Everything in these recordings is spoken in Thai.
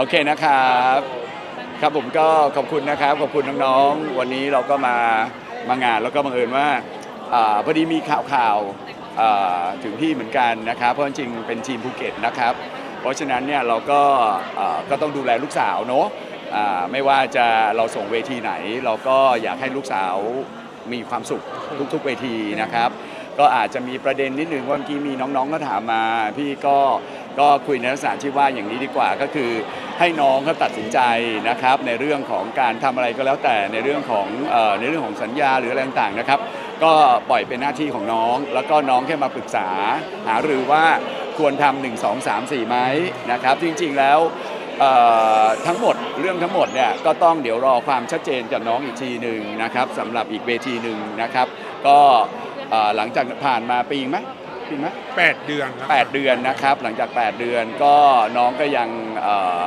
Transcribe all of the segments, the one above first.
โอเคนะครับ ครับผมก็ขอบคุณนะครับ ขอบคุณน้องๆ วันนี้เราก็มามางานแล้วก็บังเอิญว่าอาพอดีมีข่าวข่าวๆอ่าถึงที่เหมือนกันนะครับ เพราะจริงๆเป็นทีมภูเก็ตนะครับ เพราะฉะนั้นเนี่ยเราก็อ่าก็ต้องดูแลลูกสาวเนาะอ่าไม่ว่าจะเราส่งเวทีไหน เราก็อยากให้ลูกสาวมีความสุขทุกๆเวทีนะครับ ก็อาจจะมีประเด็นนิดหนึงว่าเมื่อกี้มีน้องๆก็ถามมา พี่ก็ก็คุยในลักษณะที่ว่าอย่างนี้ดีกว่าก็คือ ให้น้องเขาตัดสินใจนะครับ ในเรื่องของการทำอะไรก็แล้วแต่ในเรื่องของเอ่อในเรื่องของสัญญาหรืออะไรต่างๆนะครับ ก็ปล่อยเป็นหน้าที่ของน้อง แล้วก็น้องแค่มาปรึกษา หารือว่าควรทำหนึ่งสองสามสี่ไหมนะครับ จริงๆแล้วเอ่อทั้งหมดเรื่องทั้งหมดเนี่ยก็ต้องเดี๋ยวรอความชัดเจนจากน้องอีกทีหนึ่งนะครับสำหรับอีกเวทีหนึ่งนะครับ ก็เอ่อหลังจากผ่านมาปีไหมปีไหมแปดเดือนครับ8เดือนนะครับ หลังจาก 8 เดือนก็น้องก็ยังเอ่อ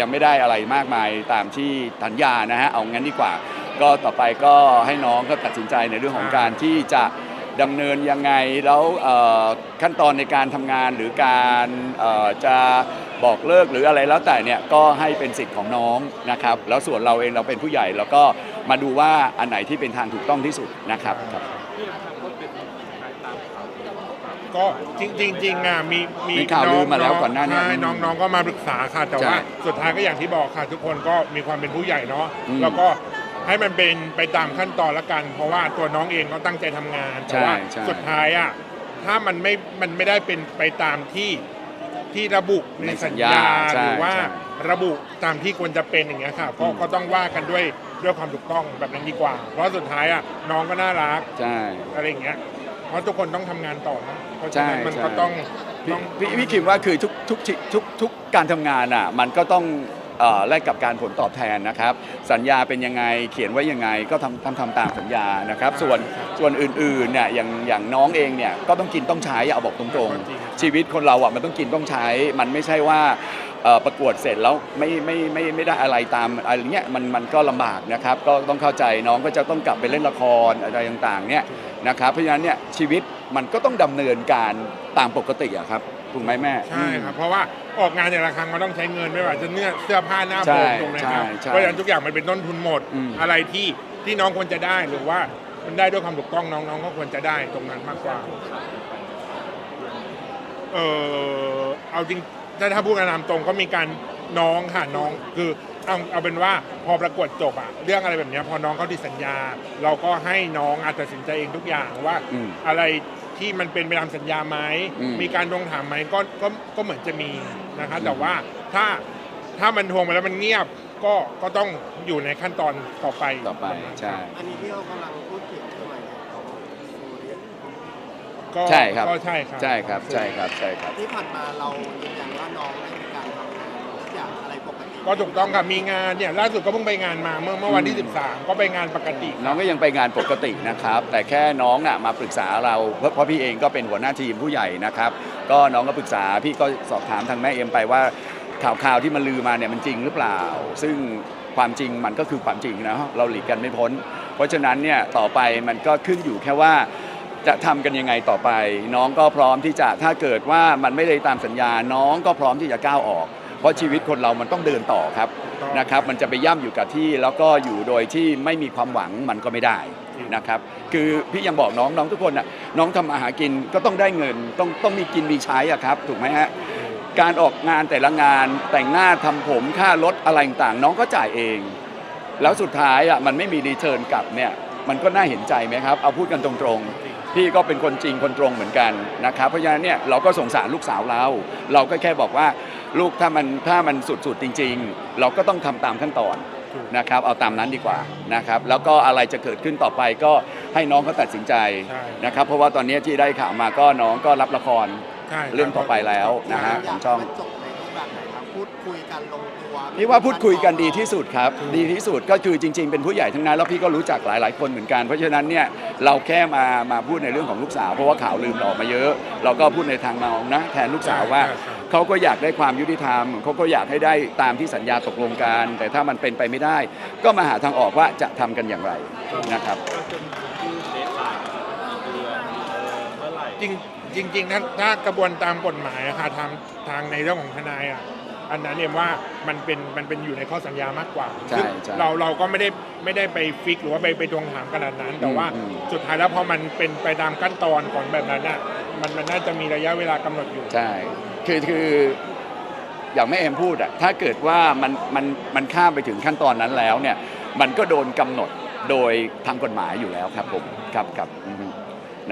ยังไม่ได้อะไรมากมายตามที่สัญญานะฮะเอางั้นดีกว่า ก็ต่อไปก็ให้น้องก็ตัดสินใจในเรื่องของการที่จะดำเนินยังไงแล้วขั้นตอนในการทำงานหรือการจะบอกเลิกหรืออะไรแล้วแต่เนี่ยก็ให้เป็นสิทธิ์ของน้องนะครับ แล้วส่วนเราเองเราเป็นผู้ใหญ่เราก็มาดูว่าอันไหนที่เป็นทางถูกต้องที่สุดนะครับครับ ก็จริงจริงๆอะมีมีข่าวลือมาแล้วก่อนหน้านี้ใช่น้องน้องก็มาปรึกษาค่ะแต่ใช่ว่าสุดท้ายก็อย่างที่บอกค่ะ ทุกคนก็มีความเป็นผู้ใหญ่เนาะอืมแล้วก็ให้มันเป็นไปตามขั้นตอนละกัน เพราะว่าตัวน้องเองก็ตั้งใจทำงานแต่ว่าใช่ สุดท้ายอะถ้ามันไม่มันไม่ได้เป็นไปตามที่ที่ระบุในในสัสัญญญาญาใช่หรือว่าใช่ระบุตามที่ควรจะเป็นอย่างเงี้ยค่ะก็อืม ก็ต้องว่ากันด้วยด้วยความถูกต้องแบบนั้นดีกว่า เพราะสุดท้ายอะน้องก็น่ารัก ใช่ อะไรอย่างเงี้ย เพราะทุกคนต้องทำงานต่อนะเพราะใช่ฉะนั้นมันใช่ก็ต้องพี่ต้องพี่พี่คิดว่าคือทุกทุกทุกทุกทุกการทำงานอะมันก็ต้องเอ่อแลกกับการผลตอบแทนนะครับ สัญญาเป็นยังไงเขียนไว้ยังไงก็ทำทำทำตามสัญญานะครับ ส่วนส่วนอื่นๆเนี่ยอย่างอย่างน้องเองเนี่ยก็ต้องกินต้องใช้เอาบอกตรงๆ ชีวิตคนเราอะมันต้องกินต้องใช้ มันไม่ใช่ว่าเอ่อ ประกวดเสร็จแล้วไม่ไม่ไม่ไม่ได้อะไรตามอะไรเงี้ยมันมันก็ลำบากนะครับก็ต้องเข้าใจน้องก็จะต้องกลับไปเล่นละครอะไรต่างๆเนี่ยนะครับเพราะฉะนั้นเนี่ยชีวิตมันก็ต้องดำเนินการตามปกติอะครับถูกไหมแม่ ใช่ครับ เพราะว่าออกงานแต่ละครั้งมันต้องใช้เงินไม่ว่าจะเนื้อเสื้อผ้าหน้าใช่ผมถูกไหมครับใช่ใช่เพราะฉะนั้นทุกอย่างมันเป็นต้นทุนหมดอืม อะไรที่ที่น้องควรจะได้หรือว่ามันได้ด้วยความถูกต้องน้องน้องก็ควรจะได้ตรงนั้นมากกว่า เออเอาจริง ถ้าถ้าพูดกันตามตรงก็มีการน้องค่ะน้องคือเอาเอาเป็นว่าพอประกวดจบอะเรื่องอะไรแบบเนี้ยพอน้องเขาติดสัญญา เราก็ให้น้องอาจตัดสินใจเองทุกอย่างว่าอืมอะไรที่มันเป็นไปตามสัญญาไหมอืม มีการทวงถามไหมก็ก็ก็เหมือนจะมีนะครับแต่ว่าถ้าถ้ามันทวงไปแล้วมันเงียบก็ก็ต้องอยู่ในขั้นตอนต่อไป ต่อไปใช่ อันนี้ที่เรากำลังพูดถึงใช่ไหมของโซเดีย ก็ใช่ครับ ก็ใช่ครับ ใช่ครับใช่ครับใช่ครับ ที่ผ่านมาเรายืนยันว่าน้องได้มีการทำงานทุกอย่างอะไรปกติก็ถูกต้องครับมีงานเนี่ยล่าสุดก็เพิ่งไปงานมาเมื่อเมื่อวันที่อืม13 ก็ไปงานปกติ น้องก็ยังไปงานปกตินะครับ แต่แค่น้องน่ะมาปรึกษาเราเพราะเพราะพี่เองก็เป็นหัวหน้าทีมผู้ใหญ่นะครับ ก็น้องก็ปรึกษาพี่ก็สอบถามทางแม่เอ็มไปว่าข่าวข่าวๆที่มันลือมาเนี่ยมันจริงหรือเปล่า ซึ่งความจริงมันก็คือความจริงนะเราหลีกกันไม่พ้น เพราะฉะนั้นเนี่ยต่อไปมันก็ขึ้นอยู่แค่ว่า จะทำกันยังไงต่อไป น้องก็พร้อมที่จะถ้าเกิดว่ามันไม่ได้ตามสัญญา น้องก็พร้อมที่จะก้าวออก เพราะชีวิตคนเรามันต้องเดินต่อครับนะครับ มันจะไปย่ำอยู่กับที่แล้วก็อยู่โดยที่ไม่มีความหวังมันก็ไม่ได้นะครับ คือพี่ยังบอกน้องน้องทุกคนน่ะน้องทำอาหารกินก็ต้องได้เงินต้องต้องมีกินมีใช้อะครับถูกไหมฮะการออกงานแต่ละงานแต่งหน้าทำผมค่ารถอะไรต่างๆน้องก็จ่ายเอง แล้วสุดท้ายอะมันไม่มีรีเทิร์นกลับเนี่ยมันก็น่าเห็นใจไหมครับ เอาพูดกันตรงๆ พี่ก็เป็นคนจริงคนตรงเหมือนกันนะครับเพราะฉะนั้นเนี่ยเราก็สงสารลูกสาวเรา เราก็แค่บอกว่าลูกถ้ามันถ้ามันสุดๆจริง ๆ เราก็ต้องทำตามขั้นตอนนะครับเอาตามนั้นดีกว่านะครับแล้วก็อะไรจะเกิดขึ้นต่อไปก็ให้น้องเขาตัดสินใจใช่นะครับเพราะว่าตอนนี้ที่ได้ข่าวมาก็น้องก็รับละครใช่คบเรื่องต่อไปแล้วนะฮะอขยาอกงช่อง ให้มันจบในรูปแบบไหนครับพูดคุยกันลงตัวพี่ว่าพูดคุยกันดีที่สุดครับ ดีที่สุดก็คือจริง ๆ เป็นผู้ใหญ่ทั้งนั้นแล้วพี่ก็รู้จักหลาย ๆ คนเหมือนกัน เพราะฉะนั้นเนี่ยเราแค่มามาพูดในเรื่องของลูกสาวเพราะว่าข่าวลืมออกมาเยอะ เราก็พูดในทางน้องนะแทนลูกสาวว่าใช่ใช่เขาก็อยากได้ความยุติธรรมเขาก็อยากให้ได้ตามที่สัญญาตกลงกัน แต่ถ้ามันเป็นไปไม่ได้ ก็มาหาทางออกว่าจะทำกันอย่างไรนะครับจริงจริงๆถ้าถ้ากระบวนตามกฎหมายอะค่ะทางทางในเรื่องของทนายอะ อันนั้นเนี่ยว่ามันเป็นมันเป็นอยู่ในข้อสัญญามากกว่าใช่ซึ่งใช่เราเราก็ไม่ได้ไม่ได้ไปฟิกหรือว่าไปไปทวงถามขนาดนั้น แต่ว่าอืม สุดท้ายแล้วพอมันเป็นไปตามขั้นตอนของแบบนั้นน่ะมันมันน่าจะมีระยะเวลากำหนดอยู่ ใช่ คือคืออย่างแม่เอ็มพูดอะถ้าเกิดว่ามันมันมันข้ามไปถึงขั้นตอนนั้นแล้วเนี่ย มันก็โดนกำหนดโดยทางกฎหมายอยู่แล้วครับผมครับครับอือฮึ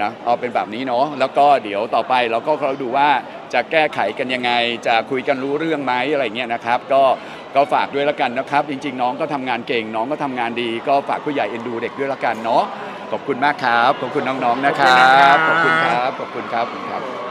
นะเอาเป็นแบบนี้เนาะแล้วก็เดี๋ยวต่อไปเราก็เราดูว่า จะแก้ไขกันยังไง จะคุยกันรู้เรื่องไหมอะไรเงี้ยนะครับ ก็ก็ฝากด้วยละกันนะครับ จริง ๆ น้องก็ทำงานเก่ง น้องก็ทำงานดี ก็ฝากผู้ใหญ่เอ็นดูเด็กด้วยละกันเนาะขอบคุณมากครับขอบคุณน้องๆนะครับขอบคุณครับขอบคุณครับขอบคุณครับ